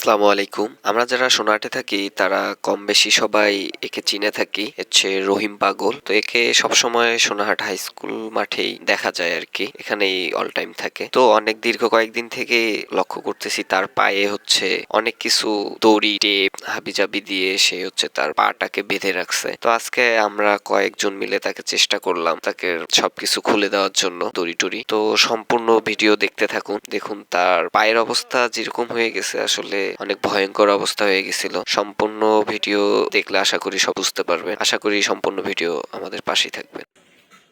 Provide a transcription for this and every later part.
আসসালামু আলাইকুম। আমরা যারা সোনাহাটে থাকি, তারা কম বেশি সবাই একে চিনে থাকি। হচ্ছে রহিম পাগল। তো একে সবসময় সোনাহাট হাই স্কুল মাঠেই দেখা যায় আর কি। এখানেই অল টাইম থাকে। তো অনেক দীর্ঘ কয়েকদিন থেকে লক্ষ্য করতেছি, তার পায়ে হচ্ছে অনেক কিছু দড়ি, টেপ, হাবিজাবি দিয়ে সে হচ্ছে তার পাটাকে বেঁধে রাখছে। তো আজকে আমরা কয়েকজন মিলে তাকে চেষ্টা করলাম, তাকে সবকিছু খুলে দেওয়ার জন্য দড়ি টড়ি। তো সম্পূর্ণ ভিডিও দেখতে থাকুন। দেখুন তার পায়ের অবস্থা যেরকম হয়ে গেছে, আসলে অনেক ভয়ঙ্কর অবস্থা হয়ে গেছিল। সম্পূর্ণ ভিডিও দেখলে আশা করি সব বুঝতে পারবেন। আশা করি সম্পূর্ণ ভিডিও আমাদের পাশেই থাকবেন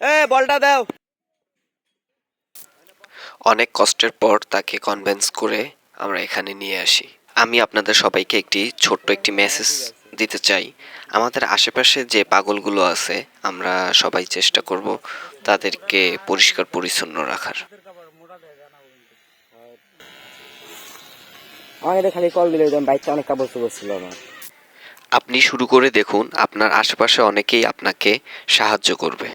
এ বলটা দাও। অনেক কষ্টের পর তাকে কনভেন্স করে আমরা এখানে নিয়ে আসি। আমি আপনাদের সবাইকে একটি ছোট্ট একটি মেসেজ দিতে চাই। আমাদের আশেপাশে যে পাগলগুলো আছে আমরা সবাই চেষ্টা করব তাদেরকে পরিষ্কার পরিচ্ছন্ন রাখার। আমাকে খালি কল দিলে বাইকটা অনেক কাপড় চোপড় ছিল আমার। আপনি শুরু করে দেখুন, আপনার আশেপাশে অনেকেই আপনাকে সাহায্য করবে।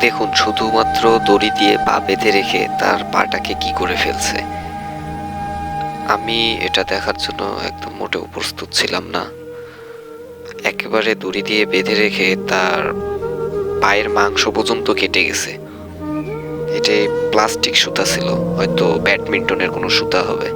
দেখুন, শুধুমাত্র দড়ি দিয়ে পা বেঁধে রেখে তার পাটাকে কি করে ফেলছে। আমি এটা দেখার জন্য একদম মোটেও প্রস্তুত ছিলাম না। একেবারে দড়ি দিয়ে বেঁধে রেখে তার পায়ের মাংস পর্যন্ত কেটে গেছে। এটাই প্লাস্টিক সুতা ছিল, হয়তো ব্যাডমিন্টনের কোনো সুতা হবে।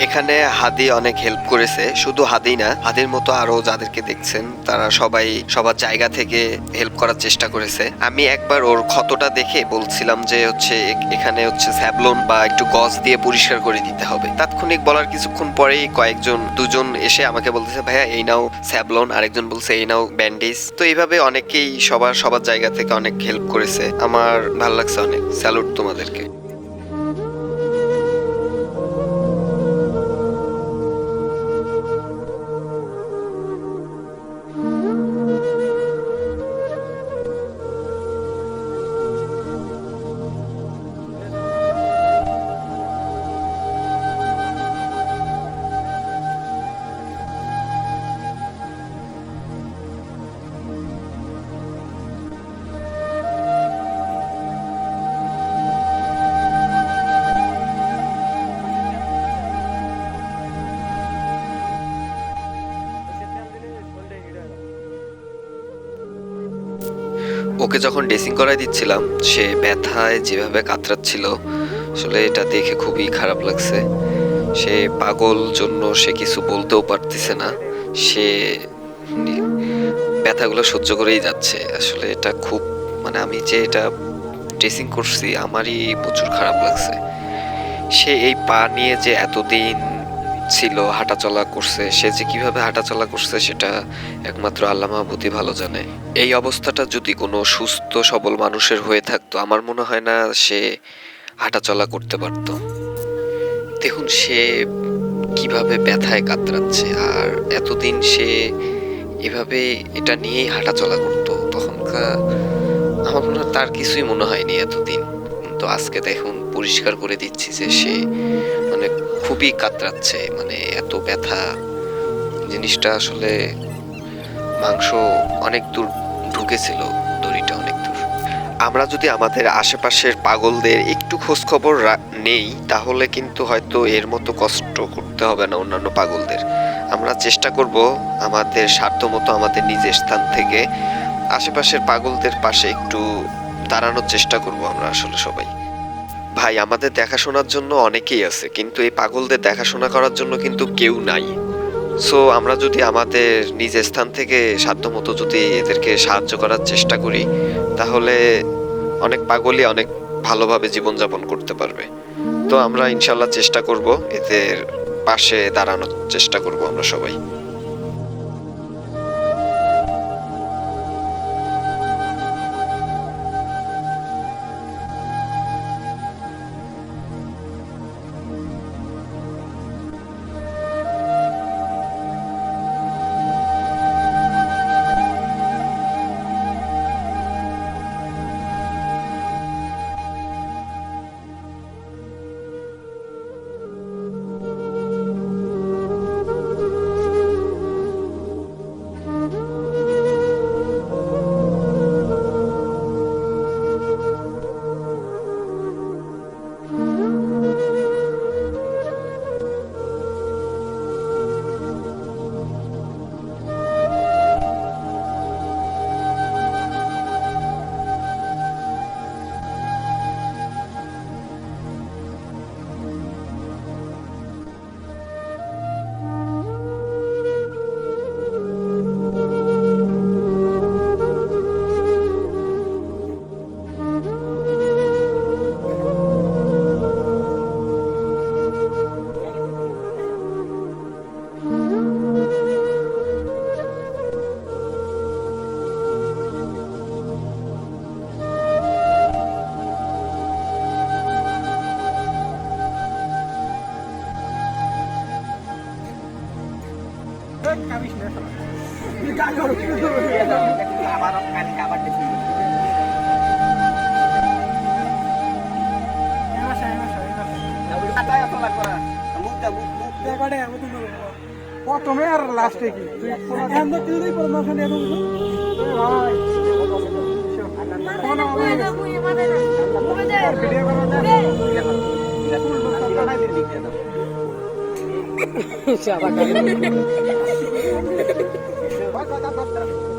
এখানে হাদি অনেক হেল্প করেছে, শুধু হাদি না, হাদির মতো আরও যাদেরকে দেখছেন, তারা সবাই সবার জায়গা থেকে হেল্প করার চেষ্টা করেছে। আমি একবার ওর ক্ষতটা দেখে বলছিলাম যে হচ্ছে এখানে হচ্ছে স্যাবলন বা একটু গজ দিয়ে পরিষ্কার করে দিতে হবে। তাৎক্ষণিক বলার কিছুক্ষণ পরেই কয়েকজন, দুজন এসে আমাকে বলতেছে, ভাইয়া, এই নাও স্যাবলন। আরেকজন বলছে, এই নাও ব্যান্ডেজ। তো এইভাবে অনেকেই সবার সবার জায়গা থেকে অনেক হেল্প করেছে। আমার ভালো লাগছে অনেক। স্যালুট তোমাদেরকে। ওকে যখন ড্রেসিং করাই দিচ্ছিলাম, সে ব্যথায় যেভাবে কাতরাচ্ছিল, আসলে এটা দেখে খুবই খারাপ লাগছে। সে পাগল জন্য সে কিছু বলতেও পারতেছে না। সে ব্যথাগুলো সহ্য করেই যাচ্ছে। আসলে এটা খুব মানে আমি যে এটা ড্রেসিং করছি, আমারই প্রচুর খারাপ লাগছে। সে এই পা নিয়ে যে এতদিন ছিল, হাঁটাচলা করছে, সে যে কীভাবে হাঁটাচলা করছে সেটা একমাত্র আল্লাহ মাহবুদি ভালো জানে। এই অবস্থাটা যদি কোনো সুস্থ, সবল মানুষের হয়ে থাকতো, আমার মনে হয় না সে হাঁটাচলা করতে পারতো। দেখুন, সে কীভাবে ব্যথায় কাতরাচ্ছে, আর এতদিন সে এভাবে এটা নিয়েই হাঁটাচলা করতো, তখনকার আমার মনে হয় তার কিছুই মনে হয়নি এতদিন। কিন্তু আজকে দেখুন, পরিষ্কার করে দিচ্ছি যে সে খুবই কাতরাচ্ছে মানে এত ব্যথা। জিনিসটা আসলে মাংস অনেক দূর ঢুকেছিল, দড়িটা অনেক দূর। আমরা যদি আমাদের আশেপাশের পাগলদের একটু খোঁজখবর নেই, তাহলে কিন্তু হয়তো এর মতো কষ্ট করতে হবে না অন্যান্য পাগলদের। আমরা চেষ্টা করব আমাদের সাধ্য মতো আমাদের নিজের স্থান থেকে আশেপাশের পাগলদের পাশে একটু দাঁড়ানোর চেষ্টা করব আমরা আসলে সবাই। ভাই, আমাদের দেখাশোনার জন্য অনেকেই আছে, কিন্তু এই পাগলদের দেখাশোনা করার জন্য কিন্তু কেউ নাই। সো আমরা যদি আমাদের নিজ স্থান থেকে সাধ্যমতো যদি এদেরকে সাহায্য করার চেষ্টা করি, তাহলে অনেক পাগলই অনেক ভালোভাবে জীবনযাপন করতে পারবে। তো আমরা ইনশাল্লাহ চেষ্টা করব এদের পাশে দাঁড়ানোর চেষ্টা করব আমরা সবাই। প্রথমে আর লাস্টে কি? তুই এখন তো তুই পরামর্শ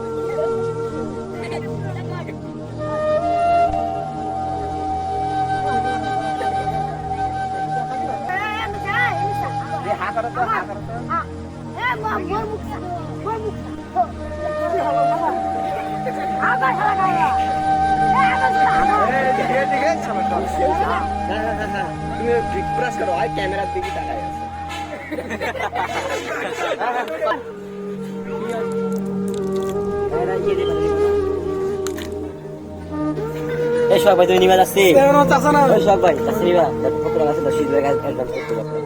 ক্যামেরার দিকে তাকাই আছে। এই সব ভাই তুমি নিবা যাচ্ছি। ওই সব ভাই যাচ্ছি নিবা। পত্র আছে দশ টাকা অ্যাডভান্স করতে পারবে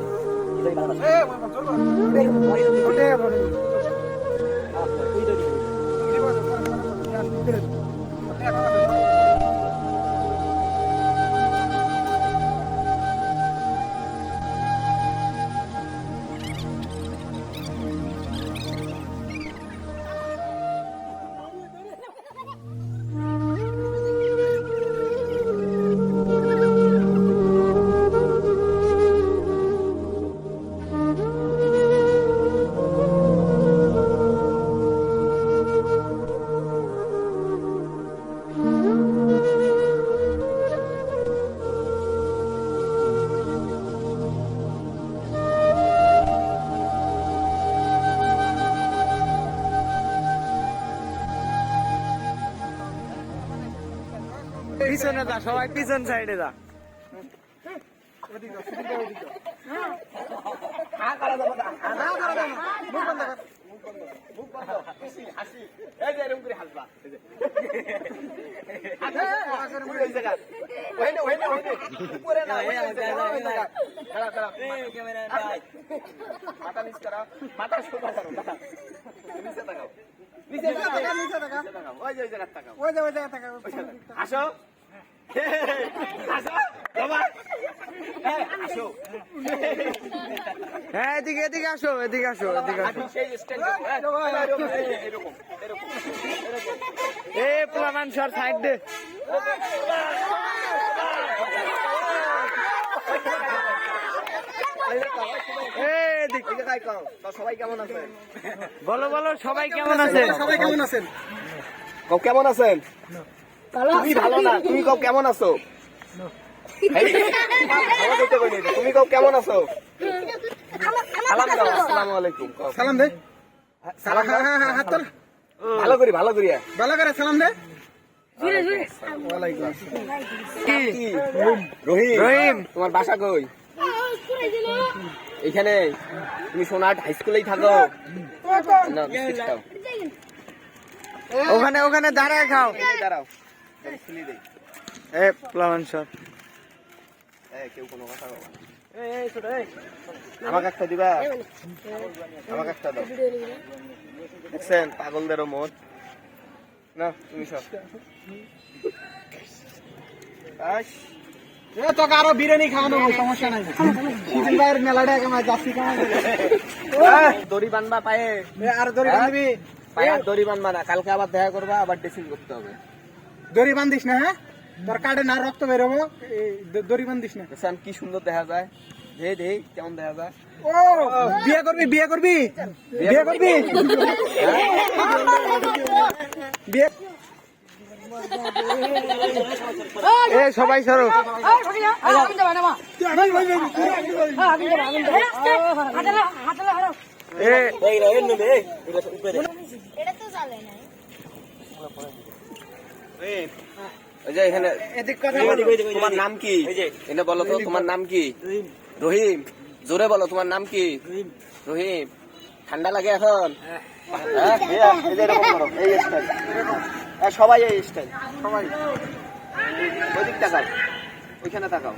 পিছনে যা সবাই পিছন সাইডে যা। আসো। হ্যাঁ এদিকে এদিকে আসো এদিকে আসো এদিকে আসো। এ প্লামান সর সাইড দে। বলো বলো, সবাই কেমন আছে সবাই কেমন আছেন? কেমন আছেন? তুমি ভালো না তুমি কও কেমন আছো। তুমি কও কেমন আছো? সালাম দাও আসসালামু আলাইকুম সালাম দে। সালাম। হ্যাঁ হ্যাঁ হাত তোল ভালো করি ভালো করিয়া ভালো করে সালাম দে। কি? কি রহিম। রহিম। তোমার বাসা কই? এখানে। তুমি সোনাট হাই স্কুলেই থাকো। ওখানে ওখানে দাঁড়ায় খাও। দাঁড়াও। আমি খুলি দেই এ প্লামান সর এই, কেউ কোনো কথা বলবে না। আমাকে একটা দিবা? আমাকে একটা দাও। দেখছেন পাগলদেরও মত না তুমি সব তোকে আরও বিরিয়ানি খাওয়ানো সমস্যা নাই। সিজন ভাইয়ের মেলাটা কেমন যাচ্ছি কেমন আহ, দড়ি বানবা পায়ে। আর দড়ি বাঁধবি পায়ে দড়ি বানবা না। কালকে আবার দেখা করবা আবার ড্রেসিং করতে হবে। দড়ি বান্ধিস না হ্যাঁ? তোর কার্ডে না রক্ত বেরোবো এই দ- দড়ি বান্ধিস না। দেখছেন কি সুন্দর দেখা যায়। ধে ধে কেমন দেখা যায়? ও বিয়ে করবি বিয়ে করবি? বিয়ে করবি? বিয়ে এ সবাই সরো। এ এটা তো চলে না ওই যে এখানে তোমার নাম কি? এনে বলো তো তোমার নাম কি? রহিম। জোরে বলো তোমার নাম কি? রহিম। ঠান্ডা লাগে এখন? হ্যাঁ? এই যে এরকম করো, এই স্টাইল সবাই এই স্টাইল সবাই। তাকাও ওইখানে তাকাও।